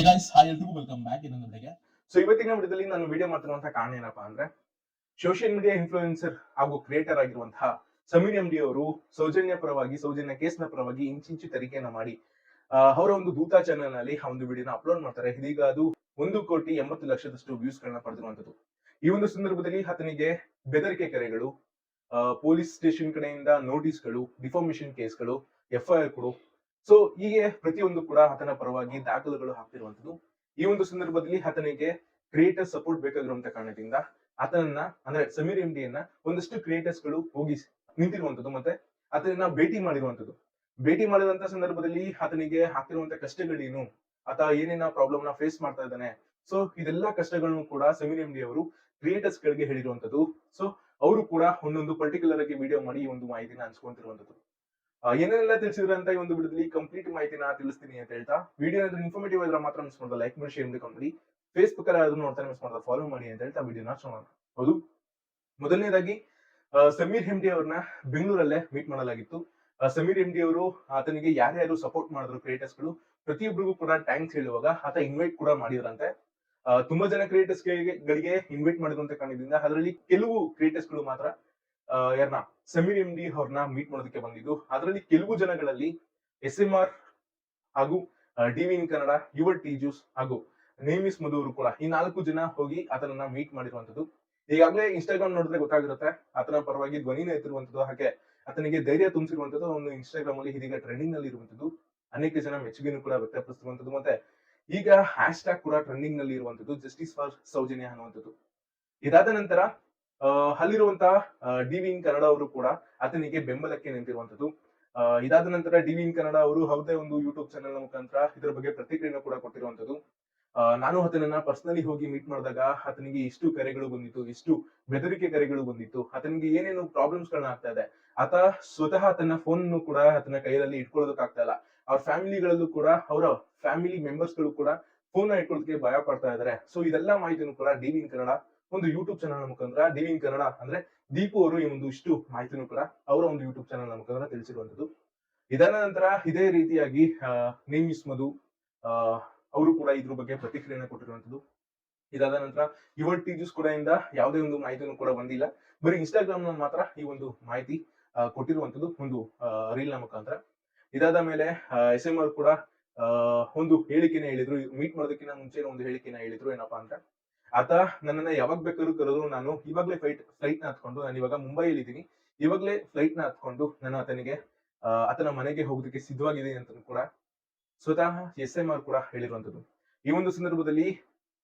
Welcome back ಇನ್ನೊಂದು ವಿಡಿಯೋಗೆ so ಇವತ್ತಿನ ವಿಡಿಯೋದಲ್ಲಿ ನಾನು ವಿಡಿಯೋ ಮಾಡ್ತಿರುವಂತ ಕಾರಣ ಏನಪ್ಪಾ ಅಂದ್ರೆ ಸೋಷಿಯಲ್ ಮೀಡಿಯಾ ಇನ್ಫ್ಲೂಯೆನ್ಸರ್ ಹಾಗೂ ಕ್ರಿಯೇಟರ್ ಆಗಿರುವಂತಹ ಸಮೀರ್ ಎಂ ಡಿ ಅವರು ಸೌಜನ್ಯ ಪರವಾಗಿ, ಸೌಜನ್ಯ ಕೇಸ್ನ ಪರವಾಗಿ ಇಂಚಿಂಚು ತರಿಕೆಯನ್ನ ಮಾಡಿ ಅವರ ಒಂದು ದೂತ ಚಾನೆಲ್ನಲ್ಲಿ ಆ ಒಂದು ವಿಡಿಯೋನ ಅಪ್ಲೋಡ್ ಮಾಡ್ತಾರೆ. ಇದೀಗ ಅದು ಒಂದು ಕೋಟಿ ಎಂಬತ್ತು ಲಕ್ಷದಷ್ಟು ವ್ಯೂಸ್ ಗಳನ್ನ ಪಡೆದಿರುವಂತದ್ದು ಈ ಒಂದು ಸಂದರ್ಭದಲ್ಲಿ ಆತನಿಗೆ ಬೆದರಿಕೆ ಕರೆಗಳು ಪೊಲೀಸ್ ಸ್ಟೇಷನ್ ಕಡೆಯಿಂದ ನೋಟಿಸ್ಗಳು ಡಿಫಾರ್ಮೇಶನ್ ಕೇಸ್ಗಳು ಎಫ್ಐಆರ್ಗಳು ಸೊ ಹೀಗೆ ಪ್ರತಿಯೊಂದು ಕೂಡ ಆತನ ಪರವಾಗಿ ದಾಖಲೆಗಳು ಹಾಕ್ತಿರುವಂತದ್ದು ಈ ಒಂದು ಸಂದರ್ಭದಲ್ಲಿ ಆತನಿಗೆ ಕ್ರಿಯೇಟರ್ ಸಪೋರ್ಟ್ ಬೇಕಾಗಿರುವಂತ ಕಾರಣದಿಂದ ಆತನನ್ನ ಅಂದ್ರೆ ಸಮೀರ್ ಎಂಡಿಯನ್ನ ಒಂದಷ್ಟು ಕ್ರಿಯೇಟರ್ಸ್ಗಳು ಹೋಗಿ ನಿಂತಿರುವಂತದ್ದು ಮತ್ತೆ ಆತನನ್ನ ಭೇಟಿ ಮಾಡಿರುವಂತದ್ದು ಭೇಟಿ ಮಾಡಿದಂತ ಸಂದರ್ಭದಲ್ಲಿ ಆತನಿಗೆ ಆಗ್ತಿರುವಂತ ಕಷ್ಟಗಳೇನು? ಆತ ಏನೇನ ಪ್ರಾಬ್ಲಮ್ನ ಫೇಸ್ ಮಾಡ್ತಾ ಇದ್ದಾನೆ? ಸೊ ಇದೆಲ್ಲ ಕಷ್ಟಗಳನ್ನು ಕೂಡ ಸಮೀರ್ ಎಂಡಿ ಅವರು ಕ್ರಿಯೇಟರ್ಸ್ ಗಳಿಗೆ ಹೇಳಿರುವಂತದ್ದು ಸೊ ಅವರು ಕೂಡ ಒಂದೊಂದು ಪರ್ಟಿಕ್ಯುಲರ್ ಆಗಿ ವಿಡಿಯೋ ಮಾಡಿ ಈ ಒಂದು ಮಾಹಿತಿನ ಹಂಚ್ಕೊಂತಿರುವಂತದ್ದು ಏನೇನೆಲ್ಲ ತಿಳಿಸಿದ್ರೆ ಅಂತ ಈ ಒಂದು ಬಿಡದಲ್ಲಿ ಕಂಪ್ಲೀಟ್ ಮಾಹಿತಿನ ತಿಳಿಸ್ತೀನಿ ಅಂತ ಹೇಳ್ತಾ, ವಿಡಿಯೋ ಏನಾದ್ರು ಇನ್ಫಾರ್ಮೇಟಿವ್ ಇದ್ರೆ ಮಾತ್ರ ಮಿಸ್ ಮಾಡೋದು ಲೈಕ್ ಮಾಡಿ ಶೇರ್ ಮಾಡಿ ಫೇಸ್ಬುಕ್ ಅಲ್ಲಿ ಯಾರಾದ್ರೂ ನೋಡ್ತಾರೆ ಮಿಸ್ ಮಾಡೋದು ಫಾಲೋ ಮಾಡಿ ಅಂತ ಹೇಳ್ತಾ ವಿಡಿಯೋನ ನೋಡೋಣ ಹೌದು. ಮೊದಲನೇದಾಗಿ ಸಮೀರ್ ಹೆಮ್ಡಿ ಅವ್ರನ್ನ ಬೆಂಗಳೂರಲ್ಲೇ ಮೀಟ್ ಮಾಡಲಾಗಿತ್ತು. ಸಮೀರ್ ಹೆಮ್ಡಿ ಅವರು ಆತನಿಗೆ ಯಾರ್ಯಾರು ಸಪೋರ್ಟ್ ಮಾಡಿದ್ರು ಕ್ರಿಯೇಟರ್ಸ್ಗಳು ಪ್ರತಿಯೊಬ್ಬರಿಗೂ ಕೂಡ ಟ್ಯಾಂಕ್ಸ್ ಹೇಳುವಾಗ ಆತ ಇನ್ವೈಟ್ ಕೂಡ ಮಾಡಿದ್ರಂತೆ. ತುಂಬಾ ಜನ ಕ್ರಿಯೇಟರ್ಸ್ ಗಳಿಗೆ ಇನ್ವೈಟ್ ಮಾಡಿದಂತ ಕಾರಣದಿಂದ, ಅದರಲ್ಲಿ ಕೆಲವು ಕ್ರಿಯೇಟರ್ಸ್ಗಳು ಮಾತ್ರ ಯಾರನ್ನ ಸಮೀರ್ ಎಂ ಡಿ ಅವ್ರನ್ನ ಮೀಟ್ ಮಾಡೋದಕ್ಕೆ ಬಂದಿದ್ದು. ಅದರಲ್ಲಿ ಕೆಲವು ಜನಗಳಲ್ಲಿ ಎಸ್ ಎಂ ಆರ್ ಹಾಗೂ D in Kannada Yuva juice ಹಾಗೂ ನೇಮಿಸ್ ಮಧು ಅವರು ಕೂಡ ಈ ನಾಲ್ಕು ಜನ ಹೋಗಿ ಆತನನ್ನ ಮೀಟ್ ಮಾಡಿರುವಂತದ್ದು ಈಗಾಗಲೇ ಇನ್ಸ್ಟಾಗ್ರಾಮ್ ನೋಡಿದ್ರೆ ಗೊತ್ತಾಗಿರುತ್ತೆ, ಆತನ ಪರವಾಗಿ ಧ್ವನಿನ ಎತ್ತಿರುವಂತದ್ದು ಹಾಗೆ ಆತನಿಗೆ ಧೈರ್ಯ ತುಂಬಿಸಿರುವಂತದ್ದು ಒಂದು ಇನ್ಸ್ಟಾಗ್ರಾಮ್ ಅಲ್ಲಿ ಇದೀಗ ಟ್ರೆಂಡಿಂಗ್ನಲ್ಲಿ ಇರುವಂತದ್ದು ಅನೇಕ ಜನ ಮೆಚ್ಚುಗೆಯನ್ನು ಕೂಡ ವ್ಯಕ್ತಪಡಿಸಿರುವಂತದ್ದು ಮತ್ತೆ ಈಗ ಹ್ಯಾಶ್ ಟ್ಯಾಗ್ ಕೂಡ ಟ್ರೆಂಡಿಂಗ್ನಲ್ಲಿ ಇರುವಂತದ್ದು ಜಸ್ಟಿಸ್ ಫಾರ್ ಸೌಜನ್ಯ ಅನ್ನುವಂಥದ್ದು. ಇದಾದ ನಂತರ ಅಲ್ಲಿರುವಂತಹ ಡಿವಿ ಇನ್ ಕನ್ನಡ ಅವರು ಕೂಡ ಆತನಿಗೆ ಬೆಂಬಲಕ್ಕೆ ನಿಂತಿರುವಂತದ್ದು ಇದಾದ ನಂತರ ಡಿವಿ ಇನ್ ಕನ್ನಡ ಅವರು ಯಾವುದೇ ಒಂದು ಯೂಟ್ಯೂಬ್ ಚಾನೆಲ್ ಮುಖಾಂತರ ಇದರ ಬಗ್ಗೆ ಪ್ರತಿಕ್ರಿಯೆ ಕೂಡ ಕೊಟ್ಟಿರುವಂತದ್ದು ನಾನು ಆತನನ್ನ ಪರ್ಸನಲಿ ಹೋಗಿ ಮೀಟ್ ಮಾಡಿದಾಗ ಆತನಿಗೆ ಇಷ್ಟು ಕರೆಗಳು ಬಂದಿತ್ತು, ಇಷ್ಟು ಬೆದರಿಕೆ ಕರೆಗಳು ಬಂದಿತ್ತು ಆತನಿಗೆ ಏನೇನು ಪ್ರಾಬ್ಲಮ್ಸ್ ಗಳನ್ನ ಆಗ್ತಾ ಇದೆ. ಆತ ಸ್ವತಃ ತನ್ನ ಫೋನ್ ಕೂಡ ಆತನ ಕೈಯಲ್ಲಿ ಇಟ್ಕೊಳ್ಳೋದಕ್ಕಾಗ್ತಾ ಇಲ್ಲ. ಅವ್ರ ಫ್ಯಾಮಿಲಿಗಳಲ್ಲೂ ಕೂಡ, ಅವರ ಫ್ಯಾಮಿಲಿ ಮೆಂಬರ್ಸ್ಗಳು ಕೂಡ ಫೋನ್ ಇಟ್ಕೊಳ್ಳೋದಕ್ಕೆ ಭಯ ಪಡ್ತಾ ಇದಾರೆ. ಸೊ ಇದೆಲ್ಲ ಮಾಹಿತಿನೂ ಕೂಡ ಡಿವಿ ಇನ್ ಕನ್ನಡ ಒಂದು ಯೂಟ್ಯೂಬ್ ಚಾನಲ್ ಮುಖಾಂತರ ಡಿವಿಂಗ್ ಕನ್ನಡ ಅಂದ್ರೆ ದೀಪು ಅವರು ಈ ಒಂದು ಇಷ್ಟು ಮಾಹಿತಿನೂ ಕೂಡ ಅವರ ಒಂದು ಯೂಟ್ಯೂಬ್ ಚಾನಲ್ ಮುಖಾಂತರ ತಿಳಿಸಿರುವಂತದ್ದು ಇದಾದ ನಂತರ ಇದೇ ರೀತಿಯಾಗಿ ನೇಮಿಸ್ ಮಧು ಅವರು ಕೂಡ ಇದ್ರ ಬಗ್ಗೆ ಪ್ರತಿಕ್ರಿಯೆಯನ್ನು ಕೊಟ್ಟಿರುವಂತದ್ದು ಇದಾದ ನಂತರ ಯುವ ಟೀಚರ್ಸ್ ಕೂಡ ಇಂದ ಯಾವುದೇ ಒಂದು ಮಾಹಿತಿನೂ ಕೂಡ ಬಂದಿಲ್ಲ. ಬರೀ ಇನ್ಸ್ಟಾಗ್ರಾಮ್ನಲ್ಲಿ ಮಾತ್ರ ಈ ಒಂದು ಮಾಹಿತಿ ಕೊಟ್ಟಿರುವಂತದ್ದು ಒಂದು ರೀಲ್ನ ಮುಖಾಂತರ. ಇದಾದ ಮೇಲೆ ಎಸ್ ಎಂ ಆರ್ ಕೂಡ ಒಂದು ಹೇಳಿಕೆನ ಹೇಳಿದ್ರು. ಮೀಟ್ ಮಾಡೋದಕ್ಕಿಂತ ಮುಂಚೆ ಒಂದು ಹೇಳಿಕೆನ ಹೇಳಿದ್ರು ಏನಪ್ಪಾ ಅಂದ್ರೆ ಆತ ನನ್ನನ್ನ ಯಾವಾಗ ಬೇಕಾದ್ರೂ ಕರೆದ್ರು ನಾನು ಇವಾಗ್ಲೇ ಫ್ಲೈಟ್ ಫ್ಲೈಟ್ನ ಹತ್ಕೊಂಡು ನಾನು ಇವಾಗ ಮುಂಬೈಯಲ್ಲಿ ಇದ್ದೀನಿ ಇವಾಗ್ಲೇ ಫ್ಲೈಟ್ನ ಹತ್ಕೊಂಡು ನಾನು ಆತನಿಗೆ ಆತನ ಮನೆಗೆ ಹೋಗೋದಕ್ಕೆ ಸಿದ್ಧವಾಗಿದೆ ಅಂತ ಕೂಡ ಸ್ವತಃ ಎಸ್ ಎಂ ಆರ್ ಕೂಡ ಹೇಳಿರುವಂತದ್ದು ಈ ಒಂದು ಸಂದರ್ಭದಲ್ಲಿ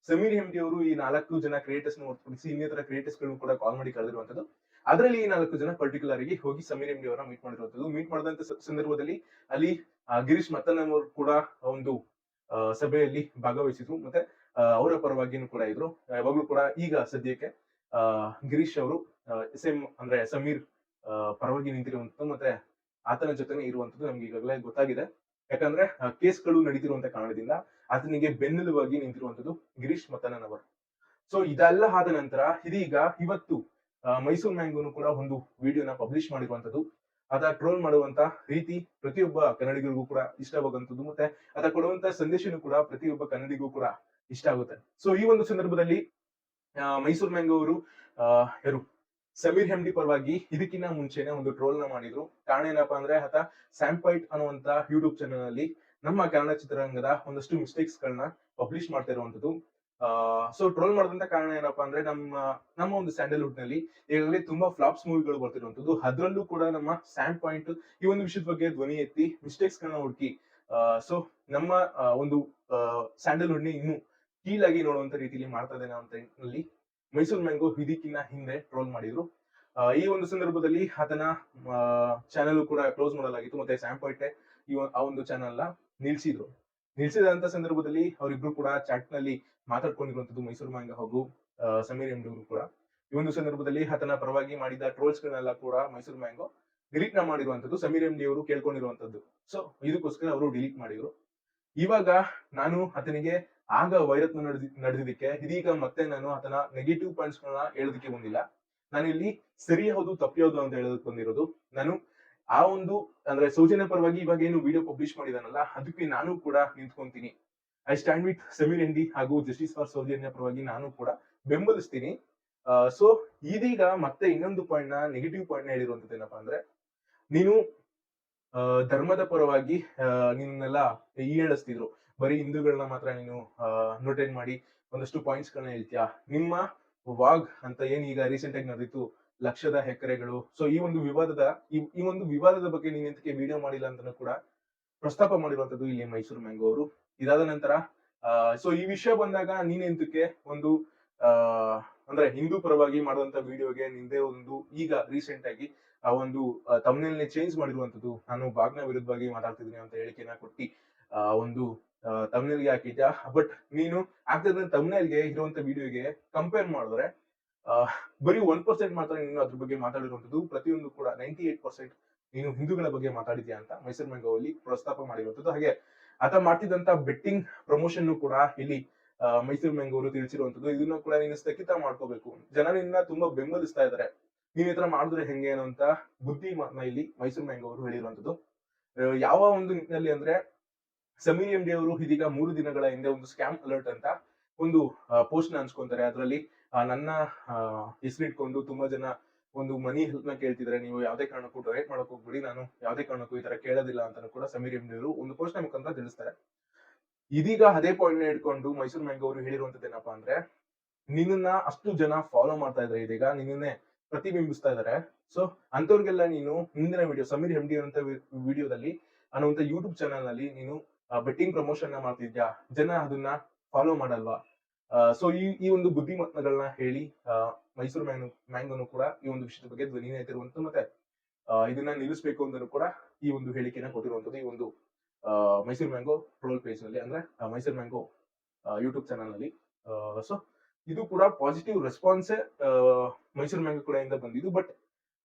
ಸಮೀರ್ ಹೆಮ್ಡಿ ಅವರು ಈ ನಾಲ್ಕು ಜನ ಕ್ರಿಯೇಟರ್ಸ್ ಹೊರತುಪಡಿಸಿ ಇನ್ನಿತರ ಕ್ರಿಯೇಟರ್ಸ್ಗಳನ್ನು ಕೂಡ ಕಾಲ್ ಮಾಡಿ ಕರೆದಿರುವಂತದ್ದು ಅದರಲ್ಲಿ ಈ ನಾಲ್ಕು ಜನ ಪರ್ಟಿಕ್ಯುಲರ್ ಆಗಿ ಹೋಗಿ ಸಮೀರ್ ಹೆಮ್ಡಿ ಅವರ ಮೀಟ್ ಮಾಡಿರುವಂತದ್ದು ಮೀಟ್ ಮಾಡಿದಂತ ಸಂದರ್ಭದಲ್ಲಿ ಅಲ್ಲಿ ಗಿರೀಶ್ ಮತ್ತನ್ ಅವರು ಕೂಡ ಒಂದು ಸಭೆಯಲ್ಲಿ ಭಾಗವಹಿಸಿದ್ರು. ಮತ್ತೆ ಅವರ ಪರವಾಗಿನೂ ಕೂಡ ಇದ್ರು. ಯಾವಾಗ್ಲೂ ಕೂಡ ಈಗ ಸದ್ಯಕ್ಕೆ ಗಿರೀಶ್ ಅವರು ಎಸ್ ಎಂ ಅಂದ್ರೆ ಸಮೀರ್ ಪರವಾಗಿ ನಿಂತಿರುವಂತದ್ದು ಮತ್ತೆ ಆತನ ಜೊತೆನೆ ಇರುವಂತದ್ದು ನಮ್ಗೆ ಈಗಾಗಲೇ ಗೊತ್ತಾಗಿದೆ. ಯಾಕಂದ್ರೆ ಕೇಸ್ ಕೇಸ್ಗಳು ನಡೀತಿರುವಂತ ಕಾರಣದಿಂದ ಆತನಿಗೆ ಬೆನ್ನೆಲುಬಾಗಿ ನಿಂತಿರುವಂತದ್ದು ಗಿರೀಶ್ ಮತನನ್ ಅವರು ಸೊ ಇದೆಲ್ಲ ಆದ ನಂತರ ಇದೀಗ ಇವತ್ತು ಮೈಸೂರು ಮ್ಯಾಂಗೋನು ಕೂಡ ಒಂದು ವಿಡಿಯೋನ ಪಬ್ಲಿಷ್ ಮಾಡಿರುವಂತದ್ದು. ಅದ ಟ್ರೋಲ್ ಮಾಡುವಂತ ರೀತಿ ಪ್ರತಿಯೊಬ್ಬ ಕನ್ನಡಿಗರಿಗೂ ಕೂಡ ಇಷ್ಟವಾಗುವಂಥದ್ದು ಮತ್ತೆ ಅದ ಕೊಡುವಂತ ಸಂದೇಶನೂ ಕೂಡ ಪ್ರತಿಯೊಬ್ಬ ಕನ್ನಡಿಗೂ ಕೂಡ ಇಷ್ಟ ಆಗುತ್ತೆ. ಸೊ ಈ ಒಂದು ಸಂದರ್ಭದಲ್ಲಿ ಮೈಸೂರು ಮ್ಯಾಂಗೋ ಅವರು ಯಾರು? ಸಮೀರ್ ಹೆಮ್ಡಿ ಪರವಾಗಿ ಇದಕ್ಕಿಂತ ಮುಂಚೆನೆ ಒಂದು ಟ್ರೋಲ್ನ ಮಾಡಿದ್ರು. ಕಾರಣ ಏನಪ್ಪಾ ಅಂದ್ರೆ, ಆತ ಸ್ಯಾಂಪೈಟ್ ಅನ್ನುವಂತ ಯೂಟ್ಯೂಬ್ ಚಾನಲ್ ಅಲ್ಲಿ ನಮ್ಮ ಕನ್ನಡ ಚಿತ್ರರಂಗದ ಒಂದಷ್ಟು ಮಿಸ್ಟೇಕ್ಸ್ ಗಳನ್ನ ಪಬ್ಲಿಷ್ ಮಾಡ್ತಾ ಇರುವಂತದ್ದು ಸೊ ಟ್ರೋಲ್ ಮಾಡಿದಂತ ಕಾರಣ ಏನಪ್ಪಾ ಅಂದ್ರೆ, ನಮ್ಮ ನಮ್ಮ ಒಂದು ಸ್ಯಾಂಡಲ್ವುಡ್ನಲ್ಲಿ ಈಗಾಗಲೇ ತುಂಬಾ ಫ್ಲಾಪ್ಸ್ ಮೂವಿಗಳು ಬರ್ತಿರುವಂತದ್ದು ಅದ್ರಲ್ಲೂ ಕೂಡ ನಮ್ಮ ಸ್ಯಾಂಡ್ ಪಾಯಿಂಟ್ ಈ ಒಂದು ವಿಷಯದ ಬಗ್ಗೆ ಧ್ವನಿ ಎತ್ತಿ ಮಿಸ್ಟೇಕ್ಸ್ ಗಳನ್ನ ಹುಡುಕಿ ಸೊ ನಮ್ಮ ಒಂದು ಸ್ಯಾಂಡಲ್ವುಡ್ನ ಇನ್ನು ಕೀಳಾಗಿ ನೋಡುವಂತ ರೀತಿಯಲ್ಲಿ ಮಾಡ್ತಾ ಇದ್ದೇನೆ ಅಂತ ಮೈಸೂರು ಮ್ಯಾಂಗೋ ಇದಕ್ಕಿಂತ ಹಿಂದೆ ಟ್ರೋಲ್ ಮಾಡಿದ್ರು. ಈ ಒಂದು ಸಂದರ್ಭದಲ್ಲಿ ಅದನ್ನ ಚಾನೆಲ್ ಕೂಡ ಕ್ಲೋಸ್ ಮಾಡಲಾಗಿತ್ತು ಮತ್ತೆ ಸ್ಯಾಂಪ್ ಈ ಆ ಒಂದು ಚಾನೆಲ್ನ ನಿಲ್ಸಿದ್ರು. ನಿಲ್ಸಿದಂತ ಸಂದರ್ಭದಲ್ಲಿ ಅವರಿಬ್ರು ಕೂಡ ಚಾಟ್ನಲ್ಲಿ ಮಾತಾಡ್ಕೊಂಡಿರುವಂತದ್ದು ಮೈಸೂರು ಮ್ಯಾಂಗ ಹಾಗೂ ಸಮೀರ್ ಎಂ ಅವರು ಕೂಡ. ಈ ಒಂದು ಸಂದರ್ಭದಲ್ಲಿ ಆತನ ಪರವಾಗಿ ಮಾಡಿದ ಟ್ರೋಲ್ಸ್ ಗಳನ್ನೆಲ್ಲ ಕೂಡ ಮೈಸೂರು ಮ್ಯಾಂಗೋ ಡಿಲೀಟ್ನ ಮಾಡಿರುವಂತದ್ದು ಸಮೀರ್ ಎಂ ಡಿ ಅವರು ಕೇಳ್ಕೊಂಡಿರುವಂತದ್ದು. ಸೊ ಇದಕ್ಕೋಸ್ಕರ ಅವರು ಡಿಲೀಟ್ ಮಾಡಿದ್ರು. ಇವಾಗ ನಾನು ಆತನಿಗೆ ಆಗ ವೈರತ್ನ ನಡೆದಿ ನಡೆದಿದ್ದಕ್ಕೆ ಇದೀಗ ಮತ್ತೆ ನಾನು ಆತನ ನೆಗೆಟಿವ್ ಪಾಯಿಂಟ್ಸ್ ಗಳನ್ನ ಹೇಳೋದಕ್ಕೆ ಬಂದಿಲ್ಲ. ನಾನು ಇಲ್ಲಿ ಸರಿ ಹೌದು ತಪ್ಪಿಯೋದು ಅಂತ ಹೇಳೋದಕ್ಕೆ ಬಂದಿರೋದು. ನಾನು ಆ ಒಂದು ಅಂದ್ರೆ ಸೌಜನ್ಯ ಪರವಾಗಿ ಇವಾಗ ಏನು ವಿಡಿಯೋ ಪಬ್ಲಿಷ್ ಮಾಡಿದಾನಲ್ಲ, ಅದಕ್ಕೆ ನಾನು ಕೂಡ ನಿಂತ್ಕೊಂತೀನಿ. I stand with Sameer MD ಹಾಗೂ ಜಸ್ಟಿಸ್ ಫಾರ್ ಸೌಜನ್ಯ ಪರವಾಗಿ ನಾನು ಕೂಡ ಬೆಂಬಲಿಸ್ತೀನಿ. ಸೊ ಇದೀಗ ಮತ್ತೆ ಇನ್ನೊಂದು ಪಾಯಿಂಟ್ನ ನೆಗೆಟಿವ್ ಪಾಯಿಂಟ್ನ ಹೇಳಿರುವಂತದ್ದು ಏನಪ್ಪಾ ಅಂದ್ರೆ, ನೀನು ಧರ್ಮದ ಪರವಾಗಿ ನಿನ್ನೆಲ್ಲ ಹೇಳಿಸ್ತಿದ್ರು ಬರೀ ಹಿಂದೂಗಳನ್ನ ಮಾತ್ರ ನೀನು ನೋಟೇಟ್ ಮಾಡಿ ಒಂದಷ್ಟು ಪಾಯಿಂಟ್ಸ್ ಗಳನ್ನ ಹೇಳ್ತೀಯಾ? ನಿಮ್ಮ ವಾಗ್ ಅಂತ ಏನ್ ಈಗ ರೀಸೆಂಟ್ ಆಗಿ ನಡೆದಿತ್ತು? ಲಕ್ಷದ ಎಕರೆಗಳು ಸೊ ಈ ಒಂದು ವಿವಾದದ, ಈ ಒಂದು ವಿವಾದದ ಬಗ್ಗೆ ನೀನೆಂತಕ್ಕೆ ವಿಡಿಯೋ ಮಾಡಿಲ್ಲ ಅಂತ ಕೂಡ ಪ್ರಸ್ತಾಪ ಮಾಡಿರುವಂತದ್ದು ಇಲ್ಲಿ ಮೈಸೂರು ಮ್ಯಾಂಗೋ ಅವರು. ಇದಾದ ನಂತರ ಸೊ ಈ ವಿಷಯ ಬಂದಾಗ ನೀನೆಂತಕ್ಕೆ ಒಂದು ಅಂದ್ರೆ ಹಿಂದೂ ಪರವಾಗಿ ಮಾಡುವಂತ ವಿಡಿಯೋಗೆ ನಿಂದೆ ಒಂದು ಈಗ ರೀಸೆಂಟ್ ಆಗಿ ಆ ಒಂದು ತಮ್ಮನೇಲ್ನೇ ಚೇಂಜ್ ಮಾಡಿರುವಂತದ್ದು. ನಾನು ಬಾಗ್ನ ವಿರುದ್ಧವಾಗಿ ಮಾತಾಡ್ತಿದ್ದೀನಿ ಅಂತ ಹೇಳಿಕೆನ ಕೊಟ್ಟಿ ಒಂದು ತಮ್ನೇಲ್ಗೆ ಹಾಕಿದ್ಯಾ? ಬಟ್ ನೀನು ಆಗ್ತದ ತಮ್ನೇಲ್ಗೆ ಇರುವಂತ ವಿಡಿಯೋಗೆ ಕಂಪೇರ್ ಮಾಡಿದ್ರೆ ಬರೀ ಒನ್ ಪರ್ಸೆಂಟ್ ಮಾತ್ರ ನೀನು ಅದ್ರ ಬಗ್ಗೆ ಮಾತಾಡಿರುವಂಥದ್ದು, ಪ್ರತಿಯೊಂದು ಕೂಡ ನೈಂಟಿ ಏಟ್ ಪರ್ಸೆಂಟ್ ನೀನು ಹಿಂದೂಗಳ ಬಗ್ಗೆ ಮಾತಾಡಿದ್ಯಾ ಅಂತ ಮೈಸೂರು ಮಂಗವಲ್ಲಿ ಪ್ರಸ್ತಾಪ ಮಾಡಿರುವಂಥದ್ದು. ಹಾಗೆ ಆತ ಮಾಡ್ತಿದ್ದಂತ ಬೆಟ್ಟಿಂಗ್ ಪ್ರಮೋಷನ್ ಕೂಡ ಇಲ್ಲಿ ಮೈಸೂರು ಮ್ಯಾಂಗೋ ತಿಳಿಸಿರುವಂಥದ್ದು. ತಿಳಿಸಿರುವಂತದ್ದು ಇದನ್ನ ಕೂಡ ನೀನು ಸ್ಥಗಿತ ಮಾಡ್ಕೋಬೇಕು. ಜನ ನಿನ್ನ ತುಂಬಾ ಬೆಂಬಲಿಸ್ತಾ ಇದ್ದಾರೆ. ನೀನ್ ಈ ತರ ಮಾಡಿದ್ರೆ ಹೆಂಗೆ ಅನ್ನೋಂತ ಬುದ್ಧಿ ಇಲ್ಲಿ ಮೈಸೂರು ಮ್ಯಾಂಗೋ ಅವರು ಹೇಳಿರುವಂತದ್ದು ಯಾವ ಒಂದು ನಿಟ್ಟಿನಲ್ಲಿ ಅಂದ್ರೆ ಸಮೀರ್ ಎಂ ಡಿ ಅವರು ಇದೀಗ ಮೂರು ದಿನಗಳ ಹಿಂದೆ ಒಂದು ಸ್ಕ್ಯಾಮ್ ಅಲರ್ಟ್ ಅಂತ ಒಂದು ಪೋಸ್ಟ್ನ ಅನ್ಸ್ಕೊಂತಾರೆ ಅದರಲ್ಲಿ ನನ್ನ ಹೆಸರಿಟ್ಕೊಂಡು ತುಂಬಾ ಜನ ಒಂದು ಮನಿ ಹೆಲ್ಪ್ನ ಕೇಳ್ತಿದ್ರೆ. ನೀವು ಯಾವ್ದೇ ಕಾರಣಕ್ಕೂ ಡೊನೇಟ್ ಮಾಡಕ್ ಹೋಗ್ಬಿಡಿ. ನಾನು ಯಾವ್ದೇ ಕಾರಣಕ್ಕೂ ಈ ತರ ಕೇಳೋದಿಲ್ಲ ಅಂತ ಕೂಡ ಸಮೀರ್ ಎಂ ಡಿ ಅವರು ಒಂದು ಪೋಸ್ಟ್ನ ಮುಖಾಂತರ ತಿಳಿಸ್ತಾರೆ. ಇದೀಗ ಅದೇ ಪಾಯಿಂಟ್ನ ಇಟ್ಕೊಂಡು ಮೈಸೂರು ಮ್ಯಾಂಗ್ ಅವರು ಹೇಳಿರುವಂತದ್ದು ಏನಪ್ಪಾ ಅಂದ್ರೆ ನಿನ್ನ ಅಷ್ಟು ಜನ ಫಾಲೋ ಮಾಡ್ತಾ ಇದ್ರೆ ಇದೀಗ. ನಿನ್ನೆ ಪ್ರತಿಬಿಂಬಿಸ್ತಾ ಇದಾರೆ. ಸೊ ಅಂತವ್ರಿಗೆಲ್ಲ ನೀನು ಮುಂದಿನ ವಿಡಿಯೋ ಸಮೀರ್ ಎಂ ಡಿ ಅಂತ ವಿಡಿಯೋದಲ್ಲಿ ಅನ್ನುವಂತ ಯೂಟ್ಯೂಬ್ ಚಾನಲ್ನಲ್ಲಿ ನೀನು ಬೆಟ್ಟಿಂಗ್ ಪ್ರಮೋಷನ್ನ ಮಾಡ್ತಿದ್ಯಾ? ಜನ ಅದನ್ನ ಫಾಲೋ ಮಾಡಲ್ವಾ? ಸೊ ಈ ಈ ಒಂದು ಬುದ್ಧಿಮತ್ನಗಳನ್ನ ಹೇಳಿ ಮೈಸೂರು ಮ್ಯಾಂಗ್ ಮ್ಯಾಂಗೋನು ಕೂಡ ಈ ಒಂದು ವಿಷಯದ ಬಗ್ಗೆ ಧ್ವನಿ ಎತ್ತಿರುವಂತ ಮತ್ತೆ ಇದನ್ನ ನಿಲ್ಲಿಸಬೇಕು ಅಂದರೂ ಕೂಡ ಈ ಒಂದು ಹೇಳಿಕೆನ ಕೊಟ್ಟಿರುವಂತದ್ದು ಈ ಒಂದು ಮೈಸೂರು ಮ್ಯಾಂಗೋ ಟ್ರೋಲ್ ಪೇಜ್ನಲ್ಲಿ ಅಂದ್ರೆ ಮೈಸೂರು ಮ್ಯಾಂಗೋ ಯೂಟ್ಯೂಬ್ ಚಾನಲ್ನಲ್ಲಿ. ಸೊ ಇದು ಕೂಡ ಪಾಸಿಟಿವ್ ರೆಸ್ಪಾನ್ಸ್ ಮೈಸೂರು ಮ್ಯಾಂಗೋ ಕೂಡ ಇಂದ ಬಂದಿದ್ದು. ಬಟ್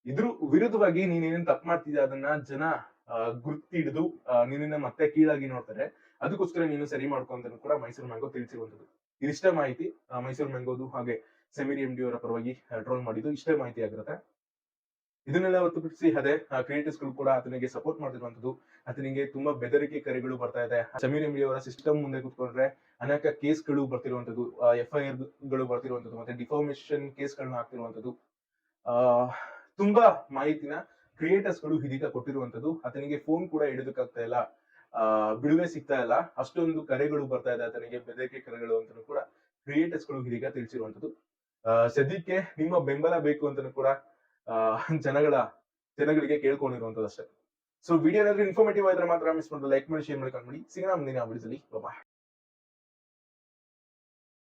ಇದ್ರ ವಿರುದ್ಧವಾಗಿ ನೀನ್ ಏನೇನ್ ತಪ್ಪು ಮಾಡ್ತಿದ್ಯಾ? ಅದನ್ನ ಜನ ಆ, ಗುರ್ತಿ ಹಿಡಿದು ನಿನ್ನ ಮತ್ತೆ ಕೀಳಾಗಿ ನೋಡ್ತಾರೆ. ಅದಕ್ಕೋಸ್ಕರ ನೀನು ಸರಿ ಮಾಡ್ಕೊಂತ ಕೂಡ ಮೈಸೂರು ಮ್ಯಾಂಗೋ ತಿಳಿಸಿರುವಂತದ್ದು ಇದಿಷ್ಟೇ ಮಾಹಿತಿ ಮೈಸೂರು ಮ್ಯಾಂಗೋದು ಹಾಗೆ ಸೆಮಿರಿ ಎಂ ಡಿ ಅವರ ಪರವಾಗಿ ಟ್ರೋಲ್ ಮಾಡಿದ್ದು ಇಷ್ಟೇ ಮಾಹಿತಿ ಆಗಿರುತ್ತೆ. ಇದನ್ನೆಲ್ಲ ಹೊರತುಪಡಿಸಿ ಅದೇ ಕ್ರಿಯೇಟರ್ಸ್ಗಳು ಕೂಡ ಆತನಿಗೆ ಸಪೋರ್ಟ್ ಮಾಡ್ತಿರುವಂತದ್ದು ಆತನಿಗೆ ತುಂಬಾ ಬೆದರಿಕೆ ಕರೆಗಳು ಬರ್ತಾ ಇದೆ. ಸಮೀರ್ ಎಂ ಡಿ ಅವರ ಸಿಸ್ಟಮ್ ಮುಂದೆ ಕುತ್ಕೊಂಡ್ರೆ ಅನೇಕ ಕೇಸ್ಗಳು ಬರ್ತಿರುವಂತದ್ದು ಎಫ್ ಐ ಗಳು ಬರ್ತಿರುವಂತದ್ದು ಮತ್ತೆ ಡಿಫಾರ್ಮೇಶನ್ ಕೇಸ್ಗಳನ್ನ ಹಾಕ್ತಿರುವಂತದ್ದು ಆ ತುಂಬಾ ಮಾಹಿತಿನ ಕ್ರಿಯೇಟರ್ಸ್ಗಳು ಇದೀಗ ಕೊಟ್ಟಿರುವಂತದ್ದು ಆತನಿಗೆ ಫೋನ್ ಕೂಡ ಹಿಡಿದಕ್ಕಾಗ್ತಾ ಇಲ್ಲ. ಬಿಡುವೆ ಸಿಗ್ತಾ ಇಲ್ಲ. ಅಷ್ಟೊಂದು ಕರೆಗಳು ಬರ್ತಾ ಇದೆ ಆತನಿಗೆ, ಬೆದರಿಕೆ ಕರೆಗಳು ಅಂತ ಕೂಡ ಕ್ರಿಯೇಟರ್ಸ್ಗಳು ಇದೀಗ ತಿಳಿಸಿರುವಂತದ್ದು ಸದ್ಯಕ್ಕೆ ನಿಮ್ಮ ಬೆಂಬಲ ಬೇಕು ಅಂತ ಕೂಡ ಜನಗಳ, ಜನಗಳಿಗೆ ಕೇಳ್ಕೊಂಡಿರುವಂತದ್ದು ಅಷ್ಟೇ. ಸೊ ವಿಡಿಯೋ ಏನಾದ್ರೂ ಇನ್ಫಾರ್ಮೇಟಿವ್ ಆದ್ರೆ ಮಾತ್ರ ಮಿಸ್ ಮಾಡಿದ್ರೆ ಲೈಕ್ ಮಾಡಿ ಶೇರ್ ಮಾಡಿ ಕಾಣ್ಬಿಡಿ ಮಾಡಿ. ಸಿಗೋಣ ಮುಂದಿನ ವಿಡಿಯೋದಲ್ಲಿ ಬಾಯ್